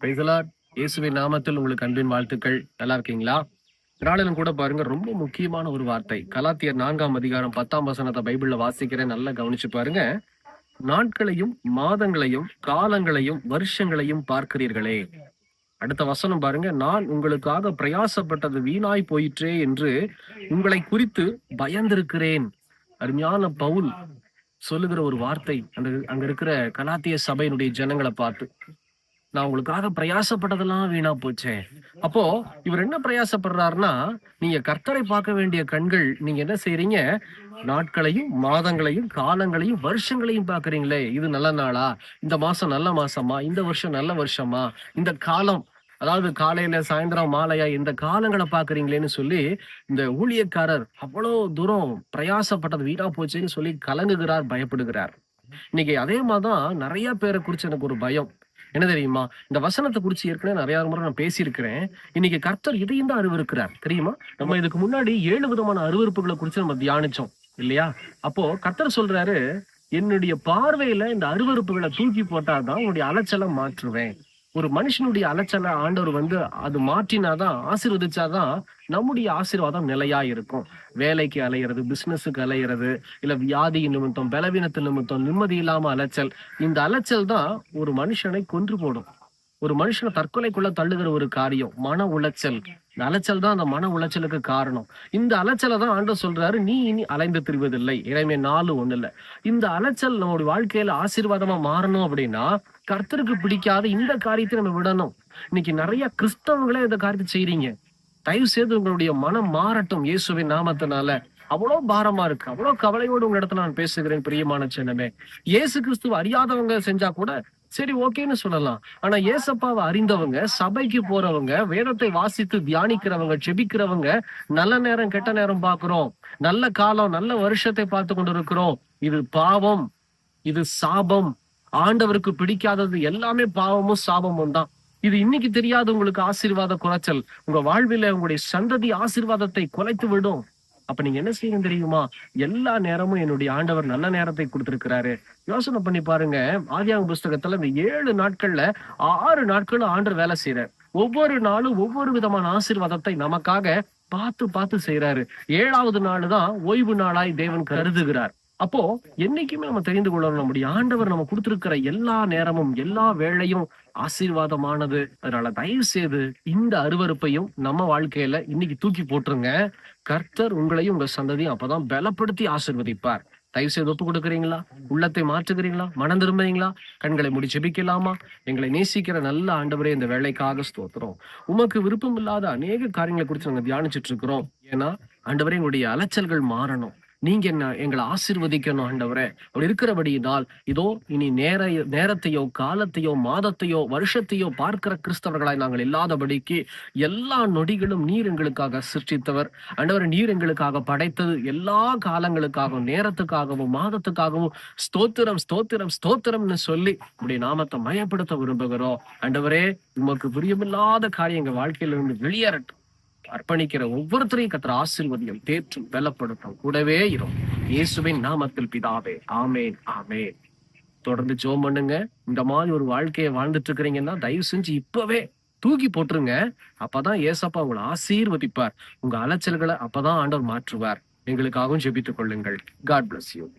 Praise the Lord இயேசுவின் நாமத்தில் உங்களுக்கு அன்பின் வாழ்த்துக்கள். நல்லா இருக்கீங்களா? நாளிலும் கூட பாருங்க ரொம்ப முக்கியமான ஒரு வார்த்தை. கலாத்தியர் நான்காம் அதிகாரம் பத்தாம் வசனத்தை பைபிள்ல வாசிக்கிறேன் நல்லா கவனிச்சு பாருங்க. நாட்களையும் மாதங்களையும் காலங்களையும் வருஷங்களையும் பார்க்கிறீர்களே. அடுத்த வசனம் பாருங்க நான் உங்களுக்காக பிரயாசப்பட்டது வீணாய் போயிற்றே என்று உங்களை குறித்து பயந்திருக்கிறேன். அருமையான பவுல் சொல்லுகிற ஒரு வார்த்தை. அந்த அங்க இருக்கிற கலாத்திய சபையினுடைய ஜனங்களை பார்த்து. நான் உங்களுக்காக பிரயாசப்பட்டதெல்லாம் வீணா போச்சே. அப்போ இவர் என்ன பிரயாசப்படுறாருன்னா நீங்க கர்த்தரை பார்க்க வேண்டிய கண்கள் நீங்க என்ன செய்றீங்க? நாட்களையும் மாதங்களையும் காலங்களையும் வருஷங்களையும் பாக்குறீங்களே இது நல்ல நாளா? இந்த மாசம் நல்ல மாசமா? இந்த வருஷம் நல்ல வருஷமா? இந்த காலம் அதாவது காலையில சாயந்தரம் மாலையா இந்த காலங்களை பாக்குறீங்களேன்னு சொல்லி இந்த ஊழியக்காரர் அவ்வளோ தூரம் பிரயாசப்பட்டது வீணா போச்சேன்னு சொல்லி கலங்குகிறார் பயப்படுகிறார். இன்னைக்கு அதே மாதிரிதான் நிறைய பேரை குறிச்சு எனக்கு ஒரு பயம். என்ன தெரியுமா? இந்த வசனத்தை குறிச்சு ஏற்கனவே நிறைய முறை நான் பேசியிருக்கிறேன். இன்னைக்கு கர்த்தர் இதையும் தான் அறிவிருக்கிறார் தெரியுமா? நம்ம இதுக்கு முன்னாடி ஏழு விதமான அருவருப்புகளை குறிச்சு நம்ம தியானிச்சோம். இல்லையா? அப்போ கர்த்தர் சொல்றாரு என்னுடைய பார்வையில இந்த அருவருப்புகளை தூக்கி போட்டாதான் உன்னுடைய அலைச்சலை மாற்றுவேன். ஒரு மனுஷனுடைய அலைச்சலை ஆண்டவர் வந்து அது மாற்றினாதான் ஆசீர்வதிச்சாதான் நம்முடைய ஆசீர்வாதம் நிலையா இருக்கும். வேலைக்கு அலையிறது பிசினஸுக்கு அலையிறது இல்ல வியாதி நிமித்தம் பலவீனத்து நிமித்தம் நிம்மதி இல்லாம அலைச்சல் இந்த அலைச்சல் தான் ஒரு மனுஷனை கொன்று போடும். ஒரு மனுஷனை தற்கொலைக்குள்ள தள்ளுகிற ஒரு காரியம் மன உளைச்சல். இந்த அலைச்சல் தான் அந்த மன உளைச்சலுக்கு காரணம். இந்த அலைச்சலை தான் ஆண்டவர் சொல்றாரு நீ இனி அலைந்து திரிவதில்லை. இறைமை நாலு ஒண்ணு இல்ல இந்த அலைச்சல் நம்மளுடைய வாழ்க்கையில ஆசீர்வாதமா மாறணும் அப்படின்னா கர்த்தருக்கு பிடிக்காத இந்த காரியத்தை நம்ம விடணும். இன்னைக்கு நிறைய கிறிஸ்தவங்களே இந்த காரியத்தை செய்றீங்க. தயவு செய்து உங்களுடைய மனம் மாறட்டும் இயேசுவின் நாமத்தினால. அவ்வளவு பாரமா இருக்கு. அவ்வளவு கவலையோடு உங்க இடத்துல நான் பேசுகிறேன் பிரியமான சின்னமே இயேசு கிறிஸ்துவ அறியாதவங்க செஞ்சா கூட சரி ஓகேன்னு சொல்லலாம். ஆனா ஏசப்பாவை அறிந்தவங்க சபைக்கு போறவங்க வேதத்தை வாசித்து தியானிக்கிறவங்க செபிக்கிறவங்க நல்ல நேரம் கெட்ட நேரம் பாக்குறோம் நல்ல காலம் நல்ல வருஷத்தை பார்த்து கொண்டு இருக்கிறோம் இது பாவம். இது சாபம். ஆண்டவருக்கு பிடிக்காதது எல்லாமே பாவமும் சாபமும் தான். இது இன்னைக்கு தெரியாத உங்களுக்கு ஆசீர்வாத குறைச்சல். உங்க வாழ்வில உங்களுடைய சந்ததி ஆசீர்வாதத்தை குலைத்து விடும். அப்ப நீங்க என்ன செய்யணும் தெரியுமா? எல்லா நேரமும் என்னுடைய ஆண்டவர் நல்ல நேரத்தை கொடுத்திருக்கிறாரு. யோசனை பண்ணி பாருங்க. ஆதியாக புஸ்தகத்துல இந்த ஏழு நாட்கள்ல ஆறு நாட்களும் ஆண்டு வேலை செய்யறாரு ஒவ்வொரு நாளும் ஒவ்வொரு விதமான ஆசீர்வாதத்தை நமக்காக பார்த்து பார்த்து செய்யறாரு ஏழாவது நாள் தான் ஓய்வு நாளாய் தேவன் கருதுகிறார். அப்போ என்னைக்குமே நம்ம தெரிந்து கொள்ளணும். நம்முடைய ஆண்டவர் நம்ம கொடுத்திருக்கிற எல்லா நேரமும் எல்லா வேலையும் ஆசீர்வாதமானது. அதனால தயவு செய்து இந்த அருவருப்பையும் நம்ம வாழ்க்கையில இன்னைக்கு தூக்கி போட்டுருங்க. கர்த்தர் உங்களையும் உங்க சந்ததியும் அப்பதான் பலப்படுத்தி ஆசிர்வதிப்பார். தயவு செய்து ஒப்பு கொடுக்குறீங்களா? உள்ளத்தை மாற்றுகிறீங்களா? மனம் திரும்புறீங்களா கண்களை முடி ஜெபிக்கலாமா? எங்களை நேசிக்கிற நல்ல ஆண்டவரே இந்த வேலைக்காக ஸ்தோத்திரம். உமக்கு விருப்பம் இல்லாத அநேக காரியங்களை குறித்து நாங்கள் தியானிச்சுட்டு இருக்கிறோம். ஏன்னா ஆண்டவரே எங்களுடைய அலைச்சல்கள் மாறணும். நீங்க என்ன எங்களை ஆசிர்வதிக்கணும் ஆண்டவரே. அப்படி இருக்கிறபடியினால் இதோ இனி நேர நேரத்தையோ காலத்தையோ மாதத்தையோ வருஷத்தையோ பார்க்கிற கிறிஸ்தவர்களாய் நாங்கள் இல்லாதபடிக்கு எல்லா நொடிகளும் நீர் எங்களுக்காக சிருஷ்டித்தவர். ஆண்டவர் நீர் எங்களுக்காக படைத்தது எல்லா காலங்களுக்காகவும் நேரத்துக்காகவும் மாதத்துக்காகவும் ஸ்தோத்திரம் ஸ்தோத்திரம் ஸ்தோத்திரம்னு சொல்லி உடைய நாமத்தை மயப்படுத்த விரும்புகிறோம். ஆண்டவரே உமக்கு பிரியமில்லாத காரியம் எங்க வாழ்க்கையில இருந்து வெளியேறட்டும். அர்ப்பணிக்கிற ஒவ்வொருத்தரையும் கத்திர ஆசீர்வதியம் தேற்றும் வெல்லப்படுத்தும் கூடவே இருக்கும் இயேசுவின் நாமத்தில் பிதாவே. ஆமேன் ஆமேன். தொடர்ந்து ஜோம் பண்ணுங்க. இந்த மாதிரி ஒரு வாழ்க்கையை வாழ்ந்துட்டு இருக்கிறீங்கன்னா தயவு செஞ்சு இப்பவே தூக்கி போட்டுருங்க. அப்பதான் ஏசப்பா உங்களை ஆசீர்வதிப்பார். உங்க அலைச்சல்களை அப்பதான் ஆண்டவர் மாற்றுவார். எங்களுக்காகவும் ஜெபித்துக் கொள்ளுங்கள். God bless you